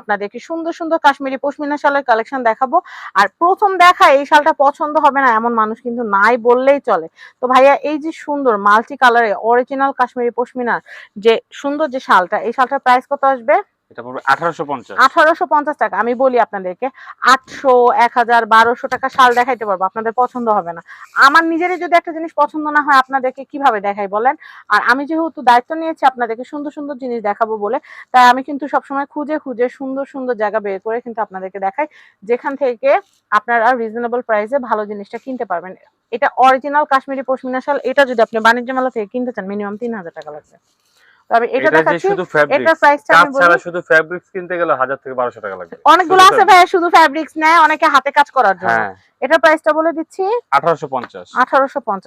আপনাদেরকে সুন্দর সুন্দর কাশ্মীরি পশমিনা শালের কালেকশন দেখাবো। আর প্রথম এই শালটা পছন্দ হবে না, এমন মানুষ কিন্তু নাই বললেই চলে। তো ভাইয়া, এই যে সুন্দর মাল্টি কালারে অরিজিনাল কাশ্মীরি পশমিনার যে সুন্দর যে শালটা, এই শালটার প্রাইস কত আসবে? টাকা। আমি বলি আপনাদেরকে টাকা শাল দেখাইতে পারব, আপনাদের পছন্দ হবে না। আমার নিজেরই যদি একটা জিনিস পছন্দ না হয়, আপনাদেরকে কীভাবে দেখাই বলেন? আর আমি যেহেতু দায়িত্ব নিয়েছি আপনাদেরকে সুন্দর সুন্দর জিনিস দেখাবো বলে, তাই আমি কিন্তু সবসময় খুঁজে খুঁজে সুন্দর সুন্দর জায়গা বের করে কিন্তু আপনাদেরকে দেখাই, যেখান থেকে আপনারা রিজনেবল প্রাইসে ভালো জিনিসটা কিনতে পারবেন। এটা অরিজিনাল কাশ্মীরি পশমিনা শাল, এটা যদি আপনি বাণিজ্য মেলা থেকে কিনতে চান মিনিমাম তিন হাজার টাকা লাগবে। তবে এটা এটা দেখাচ্ছি শুধু প্রাইসটা আমি বলি ছাড়া শুধু ফ্যাব্রিক্স কিনতে গেলে হাজার থেকে বারোশো টাকা লাগবে। অনেকগুলো আছে ভাই শুধু ফ্যাব্রিক্স নেয় অনেকে হাতে কাজ করার জন্য। হ্যাঁ। এটার প্রাইসটা বলে দিচ্ছি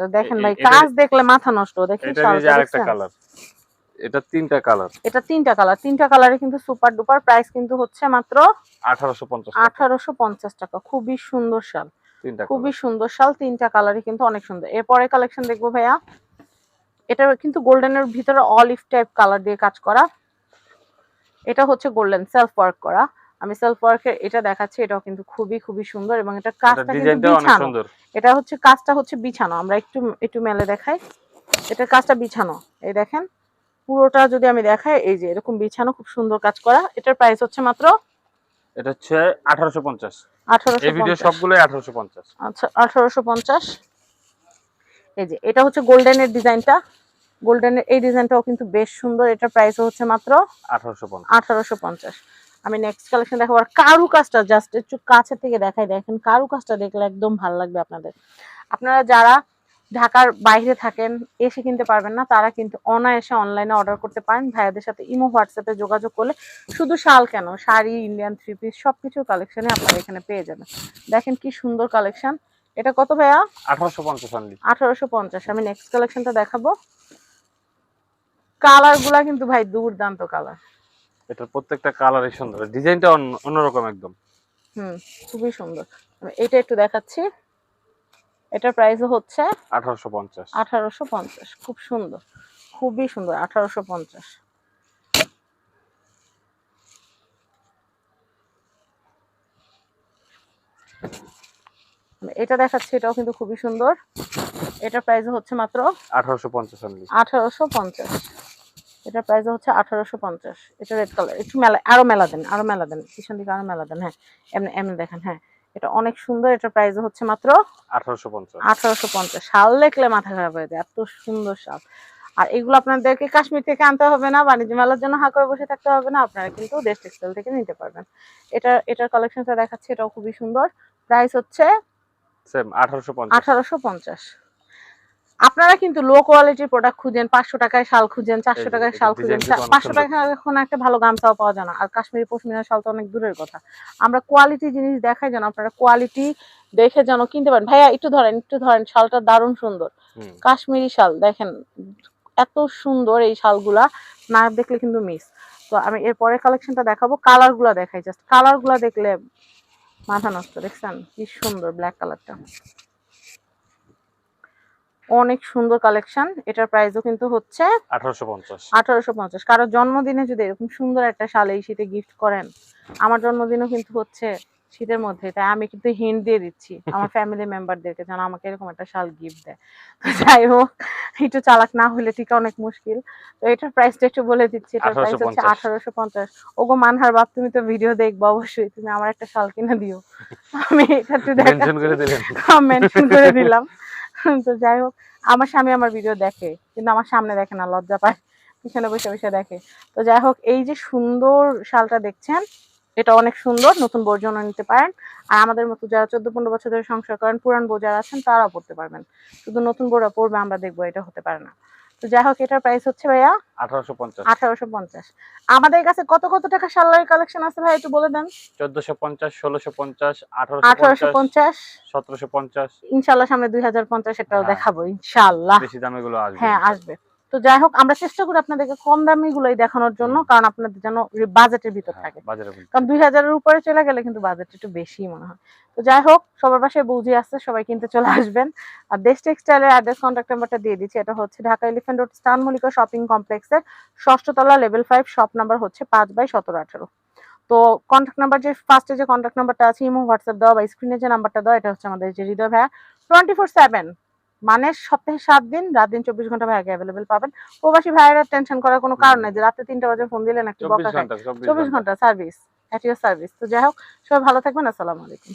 দেখেন ভাই এটা- কাজ দেখলে মাথা নষ্ট দেখেন এটা শালটা আরেকটা কালার এটা তিনটা কালার এটা তিনটা কালার তিনটা কালারে কিন্তু সুপার ডুপার প্রাইস কিন্তু হচ্ছে মাত্র আঠারোশো পঞ্চাশ আঠারোশো পঞ্চাশ টাকা। খুবই সুন্দর শাল। তিনটা খুবই সুন্দর শাল তিনটা কালারই কিন্তু অনেক সুন্দর। এরপরে কালেকশন দেখব ভাইয়া। এটা কিন্তু গোল্ডেনের ভিতরে অলিভ টাইপ কালার দিয়ে কাজ করা। এটা হচ্ছে গোল্ডেন সেলফ ওয়ার্ক করা। আমি সেলফ ওয়ার্কের এটা দেখাচ্ছি এটাও কিন্তু খুবই খুবই সুন্দর এবং এটা কাজটা কিন্তু বিছানো। সুন্দর। এটা হচ্ছে কাজটা হচ্ছে বিছানো। আমরা একটু একটু মেলে দেখাই। এটার কাজটা বিছানো। এই দেখেন পুরোটা যদি আমি দেখাই এই যে এরকম বিছানো খুব সুন্দর কাজ করা। এটার প্রাইস হচ্ছে মাত্র এটা হচ্ছে আঠারোশো পঞ্চাশ। আঠারোশো এই ভিডিও সবগুলোই আঠারোশো পঞ্চাশ। আচ্ছা আঠারোশো পঞ্চাশ। এই যে এটা হচ্ছে গোল্ডেনের ডিজাইনটা গোল্ডেনের এই ডিজাইনটাও কিন্তু বেশ সুন্দর। এটা প্রাইস হচ্ছে মাত্র আঠারোশো পঞ্চাশ। আমি নেক্সট কালেকশন দেখাবো। আর কারু কাজটা জাস্ট একটু কাছে থেকে দেখাই। দেখেন কারু কাজটা দেখলে একদম ভালো লাগবে আপনাদের। আপনারা যারা ঢাকার বাইরে থাকেন এসে কিনতে পারবেন না তারা কিন্তু অনায়াসে অনলাইনে অর্ডার করতে পারেন। ভাইয়াদের সাথে ইমো হোয়াটসঅ্যাপে যোগাযোগ করলে শুধু শাল কেন শাড়ি ইন্ডিয়ান থ্রি পিস সবকিছুর কালেকশনে আপনারা এখানে পেয়ে যাবেন। দেখেন কি সুন্দর কালেকশন এটা কত ভাইয়া? আঠারোশো পঞ্চাশ আনলি আঠারোশো পঞ্চাশ। আমি নেক্সট কালেকশনটা দেখাবো। কালারগুলা কিন্তু ভাই দুর্দান্ত কালার এটার প্রত্যেকটা কালারই সুন্দর। ডিজাইনটা অন্যরকম একদম। হুম খুবই সুন্দর। এটা একটু দেখাচ্ছি। এটার প্রাইস হচ্ছে আঠারোশো পঞ্চাশ। আঠারোশো পঞ্চাশ খুব সুন্দর। খুবই সুন্দর আঠারোশো পঞ্চাশ। এটা দেখাচ্ছি এটাও কিন্তু খুবই সুন্দর। এটার প্রাইস হচ্ছে মাত্র আঠারোশো পঞ্চাশ আঠারোশো পঞ্চাশ। এটার প্রাইস হচ্ছে আঠারোশো পঞ্চাশ। এটা রেড কালার একটু মেলা আরও মেলা দেন আরও মেলা দেন। পিছন দিকে আরও মেলা দেন হ্যাঁ। এমনি এমনি দেখেন হ্যাঁ। এটা অনেক সুন্দর এটার প্রাইস হচ্ছে মাত্র আঠারোশো পঞ্চাশ। আঠারোশো পঞ্চাশ। শাল দেখলে মাথা খারাপ হয়ে যায় এত সুন্দর শাল। আর এগুলো আপনাদেরকে কাশ্মীর থেকে আনতে হবে না বাণিজ্য মেলার জন্য হা করে বসে থাকতে হবে না আপনারা কিন্তু দেশ টেক্সটাইল থেকে নিতে পারবেন। এটা এটার কালেকশনটা দেখাচ্ছি এটাও খুবই সুন্দর। প্রাইস হচ্ছে আঠারোশো পঞ্চাশ। আপনারা কিন্তু লো কোয়ালিটির প্রোডাক্ট খুঁজেন পাঁচশো টাকায় শাল খুঁজেন চারশো টাকায় শাল খুঁজেন পাঁচশো সুন্দর। টাকা এখন একটা ভালো গামছাও পাওয়া যায় না। আর কাশ্মীরি পশমিনা শাল তো অনেক দূরের কথা। আমরা কোয়ালিটি জিনিস দেখাই যেন আপনারা কোয়ালিটি দেখে যেন কিনতে পারেন। ভাইয়া একটু ধরেন একটু ধরেন শালটা দারুণ সুন্দর। কাশ্মীরি শাল দেখেন এত সুন্দর এই শালগুলা না দেখলে কিন্তু মিস তো আমি এরপরে কালেকশনটা দেখাবো। কালারগুলা দেখাই জাস্ট কালারগুলা দেখলে মাথা নষ্ট দেখছেন? কি সুন্দর ব্ল্যাক কালারটা অনেক সুন্দর কালেকশন এটার প্রাইসও কিন্তু হচ্ছে আঠারোশো পঞ্চাশ। আঠারোশো পঞ্চাশ। কারও জন্মদিনে যদি এরকম সুন্দর একটা শাল এই শীতে গিফট করেন আমার জন্মদিনও কিন্তু হচ্ছে শীতের মধ্যে। তাই আমি কিন্তু হিন্ট দিয়ে দিচ্ছি। আমার ফ্যামিলি মেম্বারদেরকে যেন আমাকে এরকম একটা শাল গিফট দেয়। তো যাই হোক একটু চালাক না হলে ঠিক অনেক মুশকিল। তো এটার প্রাইসটা একটু বলে দিচ্ছি। এটার প্রাইস হচ্ছে আঠারোশো পঞ্চাশ। ওগো মানহার বাপ তুমি তো ভিডিও দেখব অবশ্যই। তুমি আমার একটা শাল কিনে দিও। আমি এটা একটু মেনশন মেনশন করে দিলাম। তো যাই হোক আমার স্বামী আমার ভিডিও দেখে কিন্তু আমার সামনে দেখে না লজ্জা পায়। পিছনে বসে বসে দেখে। তো যাই হোক এই যে সুন্দর শালটা দেখছেন এটা অনেক সুন্দর নতুন বউর জন্য নিতে পারেন। আর আমাদের মতো যারা চোদ্দ পনেরো বছর ধরে সংসার করেন পুরান বউ যারা আছেন তারাও পড়তে পারবেন। শুধু নতুন বউরা পড়বে আমরা দেখব এটা হতে পারে না। তো যাই হোক এটার প্রাইস হচ্ছে ভাইয়া আঠারোশো পঞ্চাশ। আমাদের কাছে কত কত টাকা শালের কালেকশন আছে ভাই একটু বলে দেন। চোদ্দশো পঞ্চাশ ষোলোশো পঞ্চাশ আঠারোশো পঞ্চাশ সতেরোশো পঞ্চাশ। ইনশাল্লাহ সামনে দুই হাজার পঞ্চাশ এটাও হ্যাঁ। দেখাবো ইনশাল্লাহ। বেশি দামে গুলো আসবে। হ্যাঁ আসবে। তো যাই হোক আমরা চেষ্টা করি আপনাদেরকে কম দামি গুলোই দেখানোর জন্য কারণ আপনাদের যেন বাজেটের ভিতর হ্যাঁ, থাকে। কারণ দুই হাজারের উপরে চলে গেলে কিন্তু বাজেট একটু বেশি মনে হয়। তো যাই হোক সবার পাশে বুঝি আসছে সবাই কিনতে চলে আসবেন। আর দেশ টেক্সটাইলের অ্যাড্রেস কন্ট্যাক্ট নাম্বারটা দিয়ে দিচ্ছি এটা হচ্ছে ঢাকা এলিফেন্ট রোড স্টান মল্লিকা শপিং কমপ্লেক্সের ষষ্ঠতলা লেভেল ফাইভ শপ নাম্বার হচ্ছে পাঁচ বাই সতেরো আঠারো। তো কন্ট্যাক্ট নাম্বার যে ফার্স্টে যে কন্ট্যাক্ট নাম্বারটা আছে ইমো হোয়াটসঅ্যাপ দেওয়া বা স্ক্রিনে যে নাম্বারটা দেওয়া এটা হচ্ছে আমাদের যে হৃদয় ভাইয়া। টোয়েন্টি ফোর সেভেন মানে সপ্তাহে সাত দিন রাত দিন চব্বিশ ঘণ্টা ভাইয়াকে অ্যাভেলেবেল পাবেন? প্রবাসী ভাইয়েরা টেনশন করার কোনো কারণ নেই যে রাতে তিনটা বাজে ফোন দিলেন একটু চব্বিশ বকা ঘণ্টা চব্বিশ ঘণ্টা। সার্ভিস অ্যাট সার্ভিস তো যাই হোক সবাই ভালো থাকবেন আসসালামু আলাইকুম।